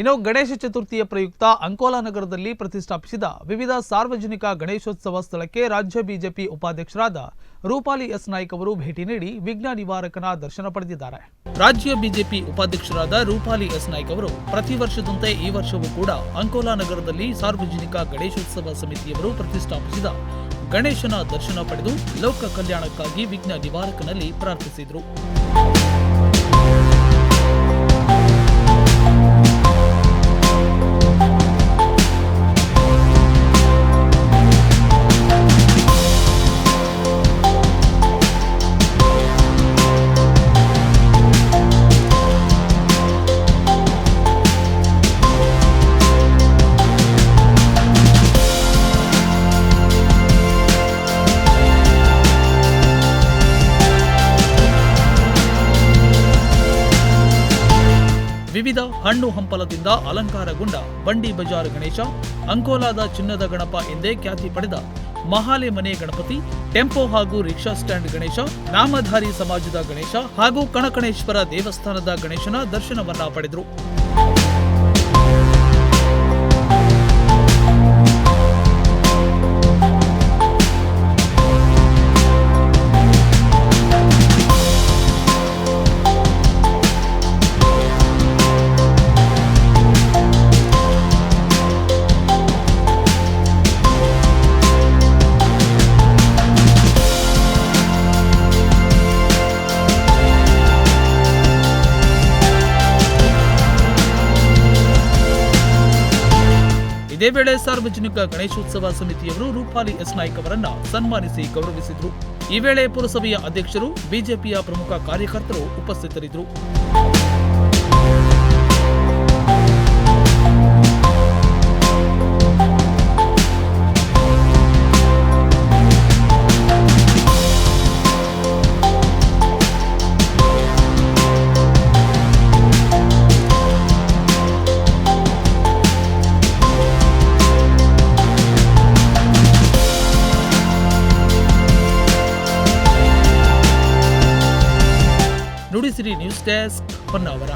ಇನ್ನು ಗಣೇಶ ಚತುರ್ಥಿಯ ಪ್ರಯುಕ್ತ ಅಂಕೋಲಾ ನಗರದಲ್ಲಿ ಪ್ರತಿಷ್ಠಾಪಿಸಿದ ವಿವಿಧ ಸಾರ್ವಜನಿಕ ಗಣೇಶೋತ್ಸವ ಸ್ಥಳಕ್ಕೆ ರಾಜ್ಯ ಬಿಜೆಪಿ ಉಪಾಧ್ಯಕ್ಷರಾದ ರೂಪಾಲಿ ಎಸ್ ನಾಯ್ಕ ಅವರು ಭೇಟಿ ನೀಡಿ ವಿಘ್ನ ನಿವಾರಕನ ದರ್ಶನ ಪಡೆದಿದ್ದಾರೆ. ರಾಜ್ಯ ಬಿಜೆಪಿ ಉಪಾಧ್ಯಕ್ಷರಾದ ರೂಪಾಲಿ ಎಸ್ ನಾಯ್ಕ ಅವರು ಪ್ರತಿ ವರ್ಷದಂತೆ ಈ ವರ್ಷವೂ ಕೂಡ ಅಂಕೋಲಾ ನಗರದಲ್ಲಿ ಸಾರ್ವಜನಿಕ ಗಣೇಶೋತ್ಸವ ಸಮಿತಿಯವರು ಪ್ರತಿಷ್ಠಾಪಿಸಿದ ಗಣೇಶನ ದರ್ಶನ ಪಡೆದು ಲೋಕ ಕಲ್ಯಾಣಕ್ಕಾಗಿ ವಿಘ್ನ ನಿವಾರಕನಲ್ಲಿ ಪ್ರಾರ್ಥಿಸಿದರು. ವಿವಿಧ ಹಣ್ಣು ಹಂಪಲದಿಂದ ಅಲಂಕಾರಗೊಂಡ ಬಂಡಿ ಬಜಾರ್ ಗಣೇಶ, ಅಂಕೋಲಾದ ಚಿನ್ನದ ಗಣಪ ಎಂದೇ ಖ್ಯಾತಿ ಪಡೆದ ಮಹಾಲೆ ಮನೆ ಗಣಪತಿ, ಟೆಂಪೋ ಹಾಗೂ ರಿಕ್ಷಾ ಸ್ಟ್ಯಾಂಡ್ ಗಣೇಶ, ನಾಮಧಾರಿ ಸಮಾಜದ ಗಣೇಶ ಹಾಗೂ ಕಣಕಣೇಶ್ವರ ದೇವಸ್ಥಾನದ ಗಣೇಶನ ದರ್ಶನವನ್ನ ಪಡೆದರು. ಇದೇ ವೇಳೆ ಸಾರ್ವಜನಿಕ ಗಣೇಶೋತ್ಸವ ಸಮಿತಿಯವರು ರೂಪಾಲಿ ಎಸ್ ನಾಯ್ಕ್ ಅವರನ್ನ ಸನ್ಮಾನಿಸಿ ಗೌರವಿಸಿದ್ರು. ಈ ವೇಳೆ ಪುರಸಭೆಯ ಅಧ್ಯಕ್ಷರು, ಬಿಜೆಪಿಯ ಪ್ರಮುಖ ಕಾರ್ಯಕರ್ತರು ಉಪಸ್ಥಿತರಿದ್ದರು. Nudisiri news desk Honnavar